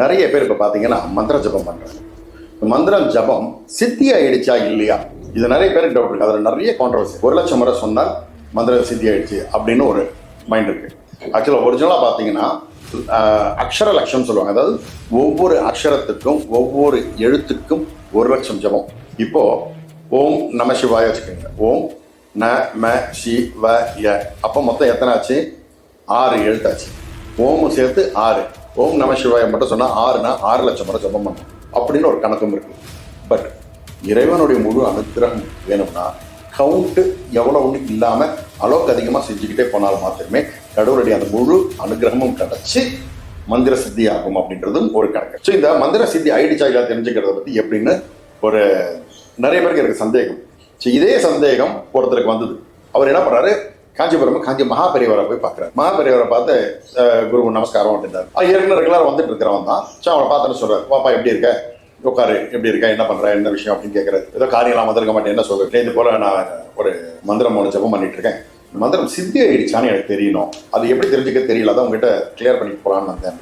நிறைய பேர் இப்போ பார்த்தீங்கன்னா மந்திர ஜபம் பண்ணுறாங்க மந்திரம் ஜபம் சித்தி ஆயிடுச்சா இல்லையா? இது நிறைய பேருக்கு டவுட் இருக்கு. அதில் நிறைய கான்ட்ரவர்சி ஒரு லட்சம் முறை சொன்னால் மந்திரம் சித்தி ஆயிடுச்சு அப்படின்னு ஒரு மைண்ட் இருக்கு. ஆக்சுவலாக ஒரிஜினலாக பார்த்தீங்கன்னா அக்ஷர லட்சம் சொல்லுவாங்க. அதாவது ஒவ்வொரு அக்ஷரத்துக்கும் ஒவ்வொரு எழுத்துக்கும் ஒரு லட்சம் ஜபம். இப்போ ஓம் நம சிவாய வச்சுக்கோங்க. ஓம் ந ம சி வ ய அப்போ மொத்தம் எத்தனை ஆச்சு? ஆறு எழுத்தாச்சு. ஓமும் சேர்த்து ஆறு. ஓம் நம சிவாயம் மட்டும் சொன்னால் ஆறுனா ஆறு லட்சம் முறை ஜபம் பண்ணும். அப்படின்னு ஒரு கணக்கும் இருக்கு. பட் இறைவனுடைய முழு அனுக்கிரகம் வேணும்னா கவுண்ட்டு எவ்வளோன்னு இல்லாமல் அளவுக்கு அதிகமாக செஞ்சுக்கிட்டே போனால் மாத்திரமே கடவுளுடைய அந்த முழு அனுகிரகமும் கிடச்சி மந்திர சித்தி ஆகும் அப்படின்றதும் ஒரு கணக்கு. ஸோ இந்த மந்திர சித்தி ஆயிடுச்சா இல்லை தெரிஞ்சுக்கிறத பற்றி எப்படின்னு ஒரு நிறைய பேருக்கு எனக்கு சந்தேகம். ஸோ இதே சந்தேகம் ஒருத்தருக்கு வந்தது. அவர் என்ன பண்ணுறாரு காஞ்சிபுரம் காஞ்சி மகாபெரியவரை போய் பார்க்குறாரு. மகாபெரியவரை பார்த்து குரு நமஸ்காரம் அப்படின்றாரு. ஏற்கனவே ரெகுலராக வந்துட்டு இருக்கிறவன் தான். ஸோ அவனை பார்த்துன்னு சொல்கிறார் பாப்பா எப்படி இருக்க? உட்காரு. எப்படி இருக்க? என்ன பண்ற? என்ன விஷயம்? அப்படின்னு கேட்கறது ஏதோ காரியம்லாம் வந்திருக்க மாட்டேன். என்ன சொல்றேன் இது போல நான் ஒரு மந்திரம் ஒன்று ஜெபம் பண்ணிட்டு இருக்கேன். மந்திரம் சித்தி ஆயிடுச்சான்னு எனக்கு தெரியணும். அது எப்படி தெரிஞ்சுக்க தெரியல. அதான் உங்ககிட்ட கிளியர் பண்ணிட்டு போலான்னு வந்தேன்.